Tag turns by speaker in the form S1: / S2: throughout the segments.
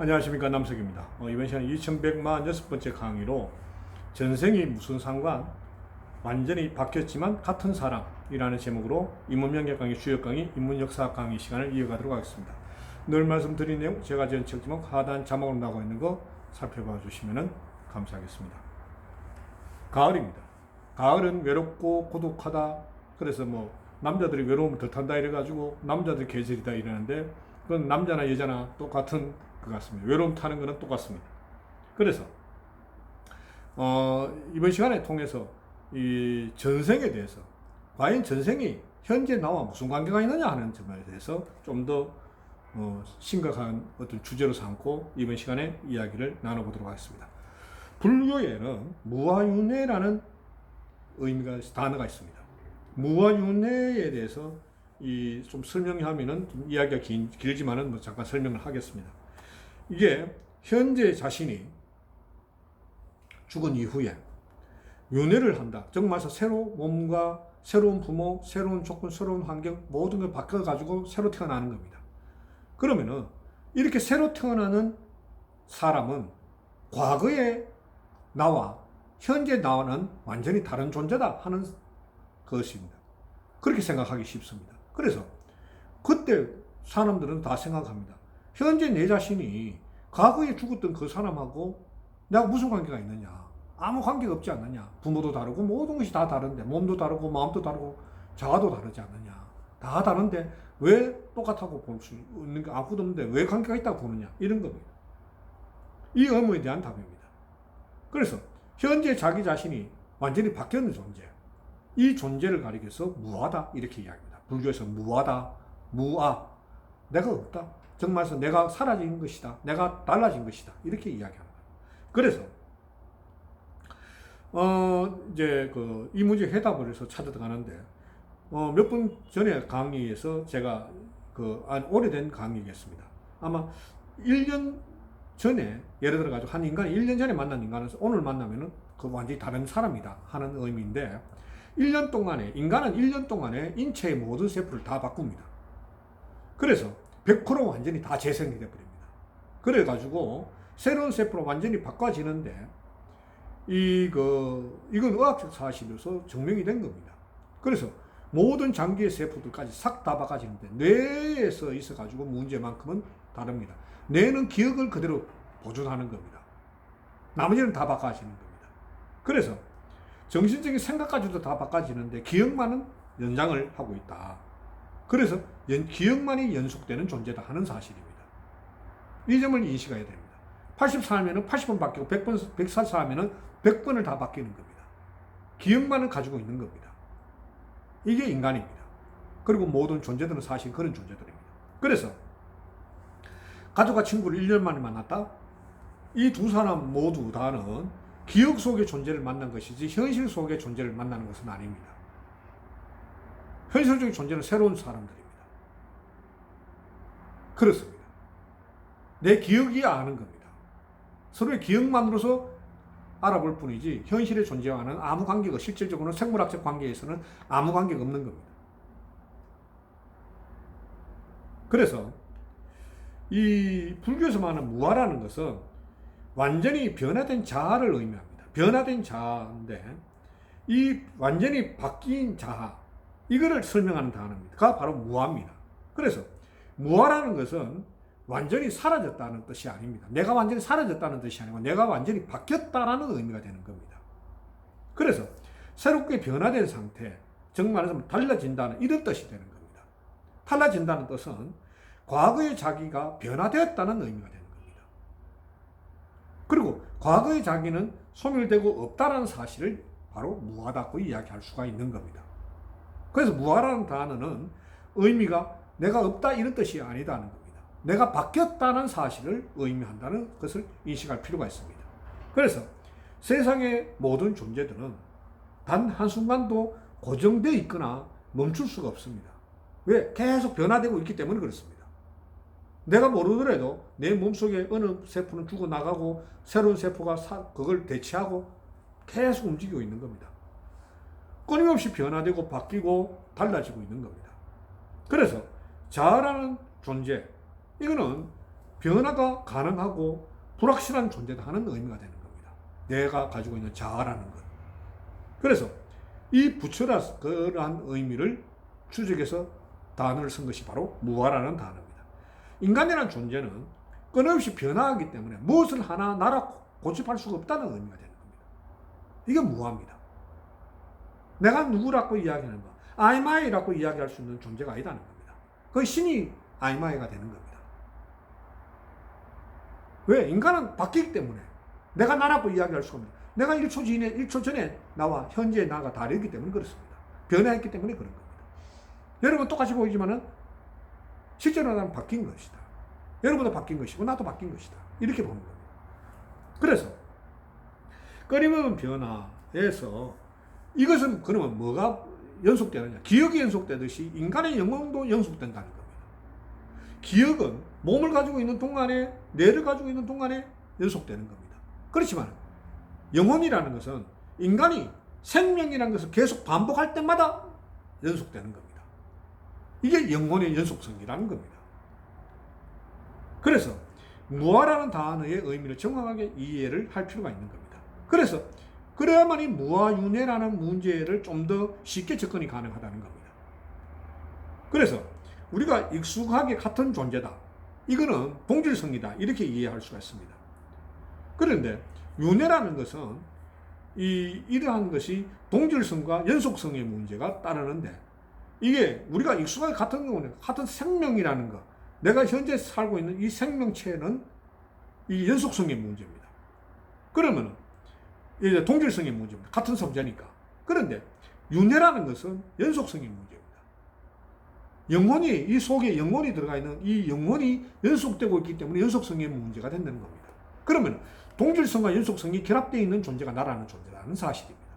S1: 안녕하십니까 남석입니다. 어, 이번 시간 2146번째 강의로 전생이 무슨 상관 완전히 바뀌었지만 같은 사람이라는 제목으로 인문명예 강의 주요 강의 인문역사 강의 시간을 이어가도록 하겠습니다. 늘 말씀드린 내용 제가 지은 책 제목 하단 자막으로 나오고 있는 거 살펴봐 주시면 감사하겠습니다. 가을입니다. 가을은 외롭고 고독하다. 그래서 뭐 남자들이 외로움을 더 탄다 이래가지고 남자들 계절이다 이러는데 그건 남자나 여자나 똑같은 것 같습니다. 외로움 타는 거는 똑같습니다. 그래서 어, 이번 시간에 통해서 이 전생에 대해서 과연 전생이 현재 나와 무슨 관계가 있느냐 하는 점에 대해서 좀더 어, 심각한 어떤 주제로 삼고 이번 시간에 이야기를 나눠보도록 하겠습니다. 불교에는 무아윤회라는 의미가 단어가 있습니다. 무아윤회에 대해서 이 좀 설명하면은 좀 이야기가 긴, 길지만은 뭐 잠깐 설명을 하겠습니다. 이게 현재 자신이 죽은 이후에 윤회를 한다. 즉 말해서 새로 몸과 새로운 부모, 새로운 조건, 새로운 환경 모든 걸 바꿔 가지고 새로 태어나는 겁니다. 그러면은 이렇게 새로 태어나는 사람은 과거의 나와 현재 나와는 완전히 다른 존재다 하는 것입니다. 그렇게 생각하기 쉽습니다. 그래서 그때 사람들은 다 생각합니다. 현재 내 자신이 과거에 죽었던 그 사람하고 내가 무슨 관계가 있느냐? 아무 관계가 없지 않느냐? 부모도 다르고 모든 것이 다 다른데 몸도 다르고 마음도 다르고 자아도 다르지 않느냐? 다 다른데 왜 똑같다고 볼 수 있는 게 아무것도 없는데 왜 관계가 있다고 보느냐? 이런 겁니다. 이 의문에 대한 답입니다. 그래서 현재 자기 자신이 완전히 바뀌었는 존재. 이 존재를 가리켜서 무하다 이렇게 이야기합니다. 불교에서 무하다, 무아, 내가 없다. 정말서 내가 사라진 것이다. 내가 달라진 것이다. 이렇게 이야기합니다. 그래서 어 이제 그 이 문제 해답을 해서 찾아가는데 어 몇 분 전에 강의에서 제가 그 아, 오래된 강의겠습니다. 아마 1년 전에 예를 들어 가지고 한 인간이 1년 전에 만난 인간은 오늘 만나면은 그 완전히 다른 사람이다 하는 의미인데 1년 동안에 인간은 1년 동안에 인체의 모든 세포를 다 바꿉니다. 그래서 100% 완전히 다 재생이 돼 버립니다. 그래 가지고 새로운 세포로 완전히 바꿔지는데 이그 이건 의학적 사실로서 증명이 된 겁니다. 그래서 모든 장기의 세포들까지 싹 다 바꿔지는데 뇌에서 있어 가지고 문제만큼은 다릅니다. 뇌는 기억을 그대로 보존하는 겁니다. 나머지는 다 바꿔지는 겁니다. 그래서 정신적인 생각까지도 다 바꿔지는데 기억만은 연장을 하고 있다. 그래서 연, 기억만이 연속되는 존재다 하는 사실입니다. 이 점을 인식해야 됩니다. 80살면은 80번 바뀌고 100번, 100살 살면은 100번을 다 바뀌는 겁니다. 기억만을 가지고 있는 겁니다. 이게 인간입니다. 그리고 모든 존재들은 사실 그런 존재들입니다. 그래서 가족과 친구를 1년 만에 만났다? 이 두 사람 모두 다는 기억 속의 존재를 만난 것이지 현실 속의 존재를 만나는 것은 아닙니다. 현실적인 존재는 새로운 사람들입니다. 그렇습니다. 내 기억이 아는 겁니다. 서로의 기억만으로서 알아볼 뿐이지 현실의 존재와는 아무 관계가 실질적으로는 생물학적 관계에서는 아무 관계가 없는 겁니다. 그래서 이 불교에서 말하는 무아라는 것은 완전히 변화된 자아를 의미합니다. 변화된 자아인데 이 완전히 바뀐 자아 이거를 설명하는 단어입니다. 가 바로 무아입니다. 그래서 무아라는 것은 완전히 사라졌다는 뜻이 아닙니다. 내가 완전히 사라졌다는 뜻이 아니고 내가 완전히 바뀌었다라는 의미가 되는 겁니다. 그래서 새롭게 변화된 상태, 정말 말해서 달라진다는 이런 뜻이 되는 겁니다. 달라진다는 뜻은 과거의 자기가 변화되었다는 의미가 되는 겁니다. 그리고 과거의 자기는 소멸되고 없다라는 사실을 바로 무하다고 이야기할 수가 있는 겁니다. 그래서 무하라는 단어는 의미가 내가 없다 이런 뜻이 아니다는 겁니다. 내가 바뀌었다는 사실을 의미한다는 것을 인식할 필요가 있습니다. 그래서 세상의 모든 존재들은 단 한순간도 고정되어 있거나 멈출 수가 없습니다. 왜? 계속 변화되고 있기 때문에 그렇습니다. 내가 모르더라도 내 몸속에 어느 세포는 죽어나가고 새로운 세포가 사, 그걸 대체하고 계속 움직이고 있는 겁니다. 끊임없이 변화되고 바뀌고 달라지고 있는 겁니다. 그래서 자아라는 존재, 이거는 변화가 가능하고 불확실한 존재다 하는 의미가 되는 겁니다. 내가 가지고 있는 자아라는 것. 그래서 이 부처라 그러한 의미를 추적해서 단어를 쓴 것이 바로 무아라는 단어입니다. 인간이라는 존재는 끊임없이 변화하기 때문에 무엇을 하나 나라 고집할 수가 없다는 의미가 되는 겁니다. 이게 무아입니다. 내가 누구라고 이야기하는 거, 아이마이라고 이야기할 수 있는 존재가 아니다는 겁니다. 그 신이 아이마이가 되는 겁니다. 왜? 인간은 바뀌기 때문에 내가 나라고 이야기할 수가 없는 내가 1초 전에, 1초 전에 나와 현재 나가 다르기 때문에 그렇습니다. 변화했기 때문에 그런 겁니다. 여러분 똑같이 보이지만은 실제로 나는 바뀐 것이다. 여러분도 바뀐 것이고 나도 바뀐 것이다. 이렇게 보는 겁니다. 그래서 끊임없는 변화에서 이것은 그러면 뭐가 연속되느냐? 기억이 연속되듯이 인간의 영혼도 연속된다는 겁니다. 기억은 몸을 가지고 있는 동안에 뇌를 가지고 있는 동안에 연속되는 겁니다. 그렇지만 영혼이라는 것은 인간이 생명이라는 것을 계속 반복할 때마다 연속되는 겁니다. 이게 영혼의 연속성이라는 겁니다. 그래서 무아라는 단어의 의미를 정확하게 이해를 할 필요가 있는 겁니다. 그래서 그래야만 이 무아윤회라는 문제를 좀 더 쉽게 접근이 가능하다는 겁니다. 그래서 우리가 익숙하게 같은 존재다. 이거는 동질성이다. 이렇게 이해할 수가 있습니다. 그런데 윤회라는 것은 이 이러한 것이 동질성과 연속성의 문제가 따르는데 이게 우리가 익숙하게 같은 경우는 같은 생명이라는 것, 내가 현재 살고 있는 이 생명체는 이 연속성의 문제입니다. 그러면 이제 동질성의 문제입니다. 같은 성자니까. 그런데 윤회라는 것은 연속성의 문제입니다. 영혼이 이 속에 영혼이 들어가 있는 이 영혼이 연속되고 있기 때문에 연속성의 문제가 된다는 겁니다. 그러면 동질성과 연속성이 결합되어 있는 존재가 나라는 존재라는 사실입니다.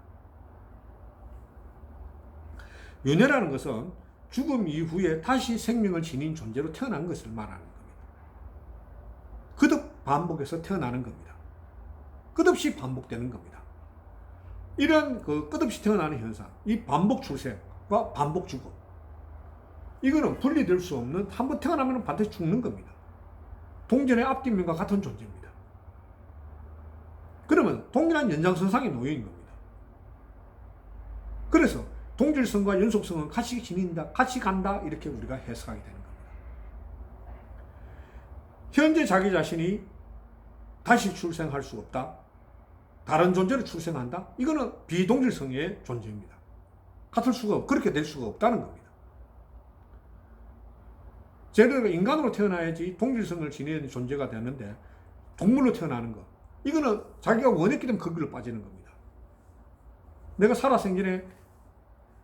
S1: 윤회라는 것은 죽음 이후에 다시 생명을 지닌 존재로 태어난 것을 말하는 겁니다. 거듭 반복해서 태어나는 겁니다. 끝없이 반복되는 겁니다. 이런 그 끝없이 태어나는 현상, 이 반복 출생과 반복 죽음, 이거는 분리될 수 없는 한 번 태어나면 반드시 죽는 겁니다. 동전의 앞뒷면과 같은 존재입니다. 그러면 동일한 연장선상에 놓여 있는 겁니다. 그래서 동질성과 연속성은 같이 지닌다, 같이 간다 이렇게 우리가 해석하게 되는 겁니다. 현재 자기 자신이 다시 출생할 수 없다. 다른 존재로 출생한다. 이거는 비동질성의 존재입니다. 같을 수가 없, 그렇게 될 수가 없다는 겁니다. 제대로 인간으로 태어나야지 동질성을 지니는 존재가 되는데 동물로 태어나는 것. 이거는 자기가 원했기 때문에 그 길로 빠지는 겁니다. 내가 살아생전에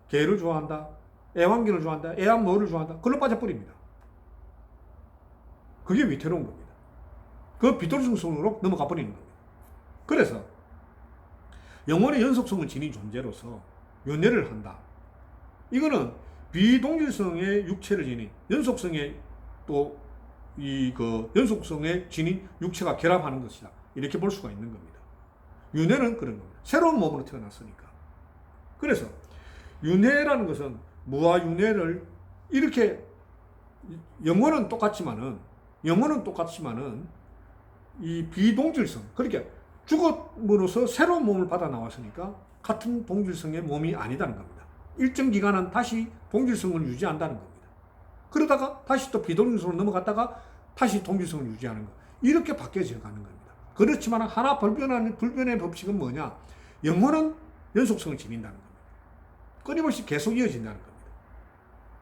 S1: 개를 좋아한다. 애완견을 좋아한다. 애완모를 좋아한다. 그걸로 빠져버립니다. 그게 위태로운 겁니다. 그 비동질성으로 넘어가 버리는 겁니다. 그래서 영혼의 연속성을 지닌 존재로서 연애를 한다. 이거는 비동질성의 육체를 지닌 연속성의 또 이 그 연속성의 지닌 육체가 결합하는 것이다. 이렇게 볼 수가 있는 겁니다. 윤회는 그런 겁니다. 새로운 몸으로 태어났으니까. 그래서 윤회라는 것은 무아윤회를 이렇게 영혼은 똑같지만은 영혼은 똑같지만은 이 비동질성 그러니까 죽음으로써 새로운 몸을 받아 나왔으니까 같은 동질성의 몸이 아니다는 겁니다. 일정 기간은 다시 동질성을 유지한다는 겁니다. 그러다가 다시 또 비동질성으로 넘어갔다가 다시 동질성을 유지하는 것. 이렇게 바뀌어져 가는 겁니다. 그렇지만 하나 불변하는 불변의 법칙은 뭐냐? 영혼은 연속성을 지닌다는 겁니다. 끊임없이 계속 이어진다는 겁니다.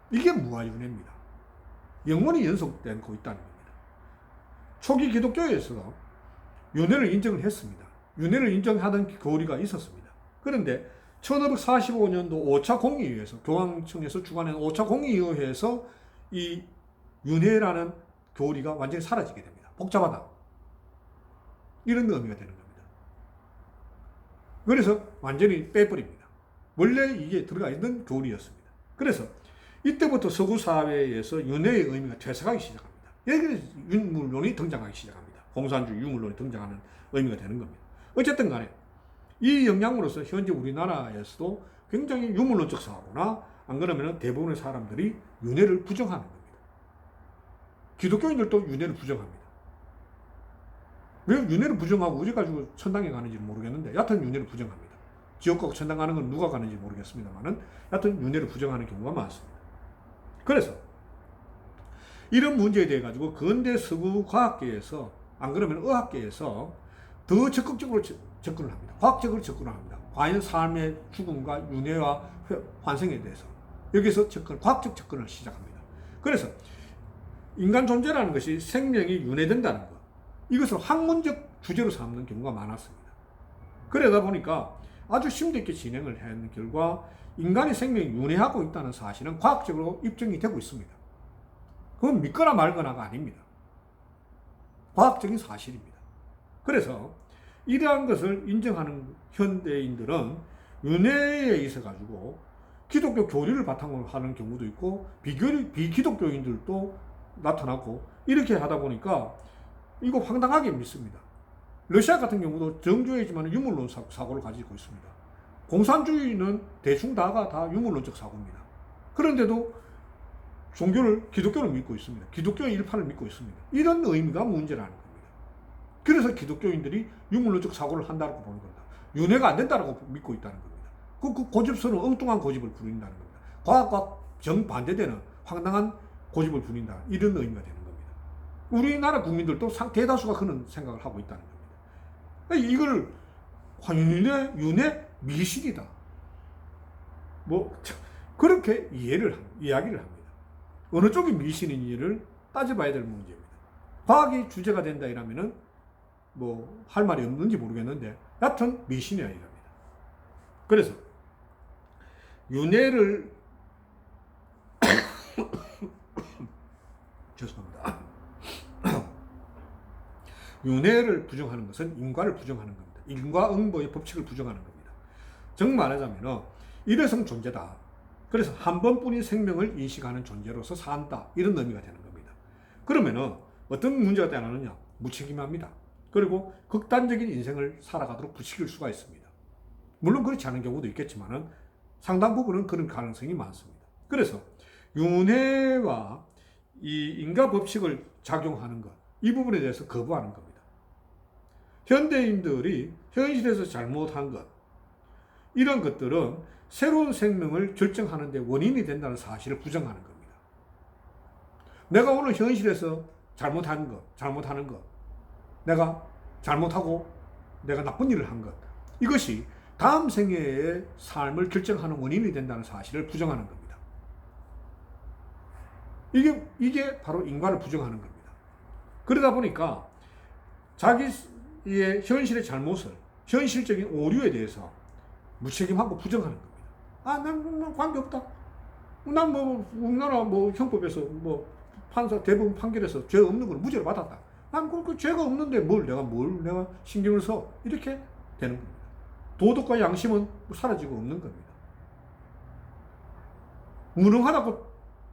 S1: 이게 무아윤회입니다. 영혼이 연속되고 있다는 겁니다. 초기 기독교에서 윤회를 인정을 했습니다. 윤회를 인정하던 교리가 있었습니다. 그런데 1545년도 5차 공의회에서 교황청에서 주관한 5차 공의회에서 이 윤회라는 교리가 완전히 사라지게 됩니다. 복잡하다. 이런 의미가 되는 겁니다. 그래서 완전히 빼버립니다. 원래 이게 들어가 있는 교리였습니다. 그래서 이때부터 서구 사회에서 윤회의 의미가 퇴색하기 시작합니다. 여기서 윤물론이 등장하기 시작합니다. 공산주의 유물론이 등장하는 의미가 되는 겁니다. 어쨌든 간에 이 영향으로서 현재 우리나라에서도 굉장히 유물론적 사고나 안 그러면 대부분의 사람들이 윤회를 부정하는 겁니다. 기독교인들도 윤회를 부정합니다. 왜 윤회를 부정하고 어디 가지고 천당에 가는지 모르겠는데 여하튼 윤회를 부정합니다. 지옥과 천당 가는 건 누가 가는지 모르겠습니다만은 여하튼 윤회를 부정하는 경우가 많습니다. 그래서 이런 문제에 대해 가지고 근대 서구 과학계에서 안 그러면 의학계에서 더 적극적으로 저- 접근을 합니다. 과학적으로 접근을 합니다. 과연 삶의 죽음과 윤회와 회- 환생에 대해서 여기서 접근, 과학적 접근을 시작합니다. 그래서 인간 존재라는 것이 생명이 윤회된다는 것 이것을 학문적 주제로 삼는 경우가 많았습니다. 그러다 보니까 아주 심도 있게 진행을 하는 결과 인간의 생명이 윤회하고 있다는 사실은 과학적으로 입증이 되고 있습니다. 그건 믿거나 말거나가 아닙니다. 과학적인 사실입니다. 그래서 이러한 것을 인정하는 현대인들은 윤회에 있어 가지고 기독교 교리를 바탕으로 하는 경우도 있고 비교, 비기독교인들도 나타나고 이렇게 하다 보니까 이거 황당하게 믿습니다. 러시아 같은 경우도 정교회지만 유물론 사- 사고를 가지고 있습니다. 공산주의는 대충 다가 다 유물론적 사고입니다. 그런데도 종교를 기독교를 믿고 있습니다. 기독교의 일파를 믿고 있습니다. 이런 의미가 문제라는 겁니다. 그래서 기독교인들이 유물론적 사고를 한다고 보는 겁니다. 윤회가 안 된다고 믿고 있다는 겁니다. 그, 그 고집스러운 엉뚱한 고집을 부린다는 겁니다. 과학과 정반대되는 황당한 고집을 부린다. 이런 의미가 되는 겁니다. 우리나라 국민들도 상, 대다수가 그런 생각을 하고 있다는 겁니다. 그러니까 이걸 윤회, 윤회 미신이다. 뭐 그렇게 이해를 합- 이야기를 합니다. 어느 쪽이 미신인지를 따져봐야 될 문제입니다. 과학이 주제가 된다 이러면은 뭐 할 말이 없는지 모르겠는데 여하튼 미신이야 이럽니다. 그래서 윤회를 죄송합니다. 윤회를 부정하는 것은 인과를 부정하는 겁니다. 인과응보의 법칙을 부정하는 겁니다. 정말 말하자면 일회성 존재다. 그래서 한 번뿐인 생명을 인식하는 존재로서 산다. 이런 의미가 되는 겁니다. 그러면은 어떤 문제가 되느냐? 무책임합니다. 그리고 극단적인 인생을 살아가도록 부추길 수가 있습니다. 물론 그렇지 않은 경우도 있겠지만은 상당 부분은 그런 가능성이 많습니다. 그래서 윤회와 이 인가 법칙을 작용하는 것, 이 부분에 대해서 거부하는 겁니다. 현대인들이 현실에서 잘못한 것, 이런 것들은 새로운 생명을 결정하는 데 원인이 된다는 사실을 부정하는 겁니다. 내가 오늘 현실에서 잘못한 것, 잘못하는 것, 내가 잘못하고 내가 나쁜 일을 한 것, 이것이 다음 생애의 삶을 결정하는 원인이 된다는 사실을 부정하는 겁니다. 이게, 이게 바로 인과를 부정하는 겁니다. 그러다 보니까 자기의 현실의 잘못을, 현실적인 오류에 대해서 무책임하고 부정하는 겁니다. 아, 난, 난 관계없다. 난 뭐, 우리나라 뭐 형법에서 뭐 판사 대부분 판결에서 죄 없는 걸 무죄로 받았다. 난 그, 그 죄가 없는데 뭘 내가 뭘 내가 신경을 써. 이렇게 되는 겁니다. 도덕과 양심은 사라지고 없는 겁니다. 무능하다고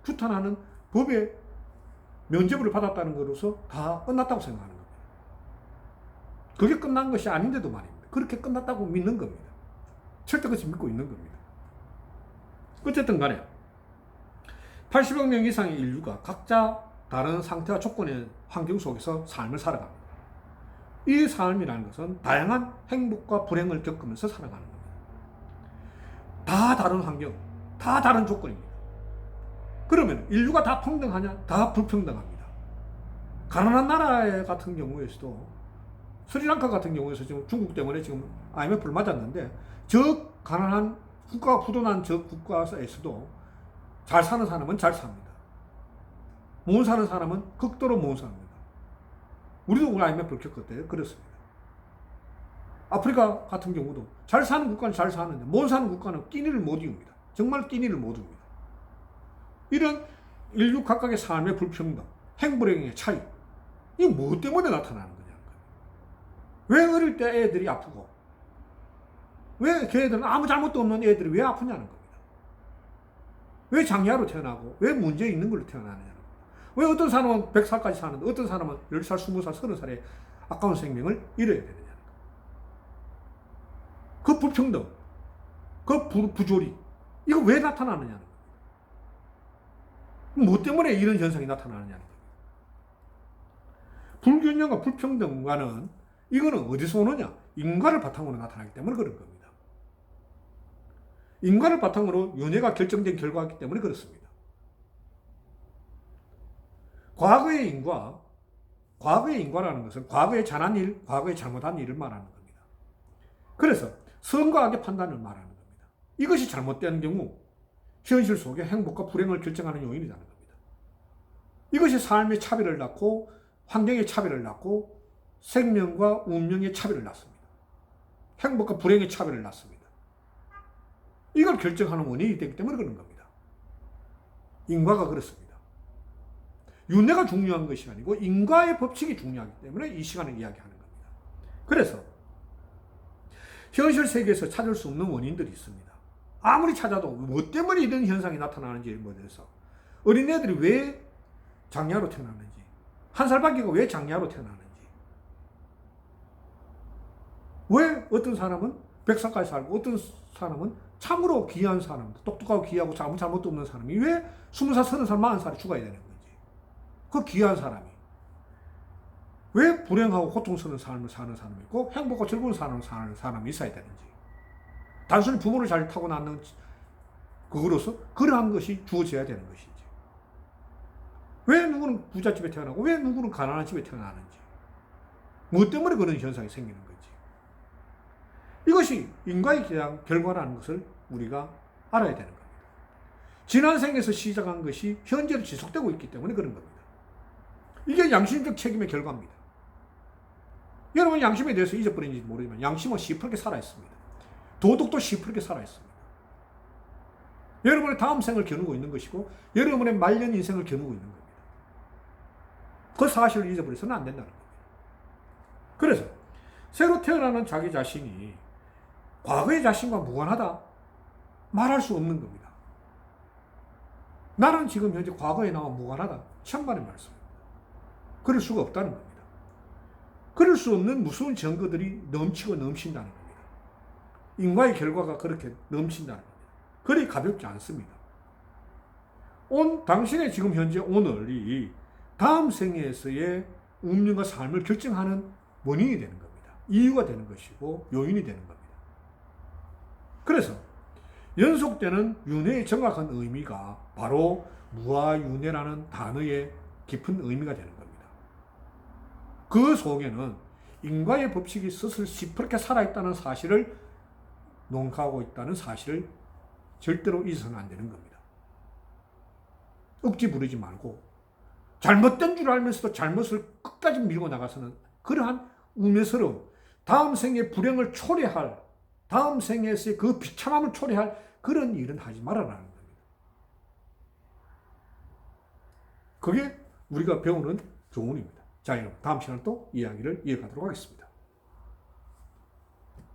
S1: 규탄하는 법에 면죄부를 받았다는 것으로서 다 끝났다고 생각하는 겁니다. 그게 끝난 것이 아닌데도 말입니다. 그렇게 끝났다고 믿는 겁니다. 철저같이 믿고 있는 겁니다. 어쨌든 간에 80억 명 이상의 인류가 각자 다른 상태와 조건의 환경 속에서 삶을 살아갑니다. 이 삶이라는 것은 다양한 행복과 불행을 겪으면서 살아가는 겁니다. 다 다른 환경, 다 다른 조건입니다. 그러면 인류가 다 평등하냐? 다 불평등합니다. 가난한 나라 같은 경우에서도 스리랑카 같은 경우에서 지금 중국 때문에 지금 IMF를 맞았는데 저 가난한 국가가 부도난 저 국가에서도 잘 사는 사람은 잘 삽니다. 못 사는 사람은 극도로 못 삽니다. 우리도 우리 IMF를 겪었대요. 그렇습니다. 아프리카 같은 경우도 잘 사는 국가는 잘 사는데 못 사는 국가는 끼니를 못 이룹니다. 정말 끼니를 못 이룹니다. 이런 인류 각각의 삶의 불평등, 행불행의 차이, 이게 뭐 때문에 나타나는 거예요. 왜 어릴 때 애들이 아프고, 왜 걔들은 아무 잘못도 없는 애들이 왜 아프냐는 겁니다. 왜 장애아로 태어나고, 왜 문제 있는 걸로 태어나느냐는 겁니다. 왜 어떤 사람은 100살까지 사는데, 어떤 사람은 10살, 20살, 30살에 아까운 생명을 잃어야 겁니다. 그 불평등, 그 부, 부조리, 이거 왜 나타나느냐는 겁니다. 뭐 때문에 이런 현상이 나타나느냐는 거예요. 불균형과 불평등과는 이거는 어디서 오느냐? 인과를 바탕으로 나타나기 때문에 그런 겁니다. 인과를 바탕으로 윤회가 결정된 결과이기 때문에 그렇습니다. 과거의 인과, 과거의 인과라는 것은 과거에 잘한 일, 과거에 잘못한 일을 말하는 겁니다. 그래서 선과 악의 판단을 말하는 겁니다. 이것이 잘못된 경우 현실 속에 행복과 불행을 결정하는 요인이라는 겁니다. 이것이 삶의 차별을 낳고 환경의 차별을 낳고 생명과 운명의 차별을 낳습니다. 행복과 불행의 차별을 낳습니다. 이걸 결정하는 원인이 되기 때문에 그런 겁니다. 인과가 그렇습니다. 윤회가 중요한 것이 아니고 인과의 법칙이 중요하기 때문에 이 시간을 이야기하는 겁니다. 그래서 현실 세계에서 찾을 수 없는 원인들이 있습니다. 아무리 찾아도 뭐 때문에 이런 현상이 나타나는지 뭐해서 어린애들이 왜 장냐로 태어나는지 한 살밖에가 왜 장냐로 태어나는지 왜 어떤 사람은 100살까지 살고 어떤 사람은 참으로 귀한 사람, 똑똑하고 귀하고 아무 잘못도 없는 사람이 왜 20살, 30살, 40살에 죽어야 되는 건지. 그 귀한 사람이. 왜 불행하고 고통스러운 삶을 사는 사람이 있고 행복하고 즐거운 삶을 사는 사람이 있어야 되는지. 단순히 부모를 잘 타고났는 그거로서 그러한 것이 주어져야 되는 것이지. 왜 누구는 부잣집에 태어나고 왜 누구는 가난한 집에 태어나는지. 무엇 때문에 그런 현상이 생기는 건지. 이것이 인과의 기한 결과라는 것을 우리가 알아야 되는 겁니다. 지난 생에서 시작한 것이 현재로 지속되고 있기 때문에 그런 겁니다. 이게 양심적 책임의 결과입니다. 여러분 양심에 대해서 잊어버린지 모르지만 양심은 시퍼렇게 살아있습니다. 도덕도 시퍼렇게 살아있습니다. 여러분의 다음 생을 겨누고 있는 것이고 여러분의 말년 인생을 겨누고 있는 겁니다. 그 사실을 잊어버려서는 안 된다는 겁니다. 그래서 새로 태어나는 자기 자신이 과거의 자신과 무관하다 말할 수 없는 겁니다. 나는 지금 현재 과거에 나와 무관하다. 천만의 말씀입니다. 그럴 수가 없다는 겁니다. 그럴 수 없는 무서운 증거들이 넘치고 넘친다는 겁니다. 인과의 결과가 그렇게 넘친다는 겁니다. 그리 가볍지 않습니다. 온 당신의 지금 현재 오늘이 다음 생에서의 운명과 삶을 결정하는 원인이 되는 겁니다. 이유가 되는 것이고 요인이 되는 겁니다. 그래서 연속되는 윤회의 정확한 의미가 바로 무아윤회라는 단어의 깊은 의미가 되는 겁니다. 그 속에는 인과의 법칙이 스스로 시퍼렇게 살아있다는 사실을 농가하고 있다는 사실을 절대로 잊어서는 안 되는 겁니다. 억지 부리지 말고 잘못된 줄 알면서도 잘못을 끝까지 밀고 나가서는 그러한 우매스러운 다음 생에 불행을 초래할 다음 생에서의 그 비참함을 초래할 그런 일은 하지 말아라는 겁니다. 그게 우리가 배우는 교훈입니다. 자, 여러분, 다음 시간에 또 이야기를 이어가도록 하겠습니다.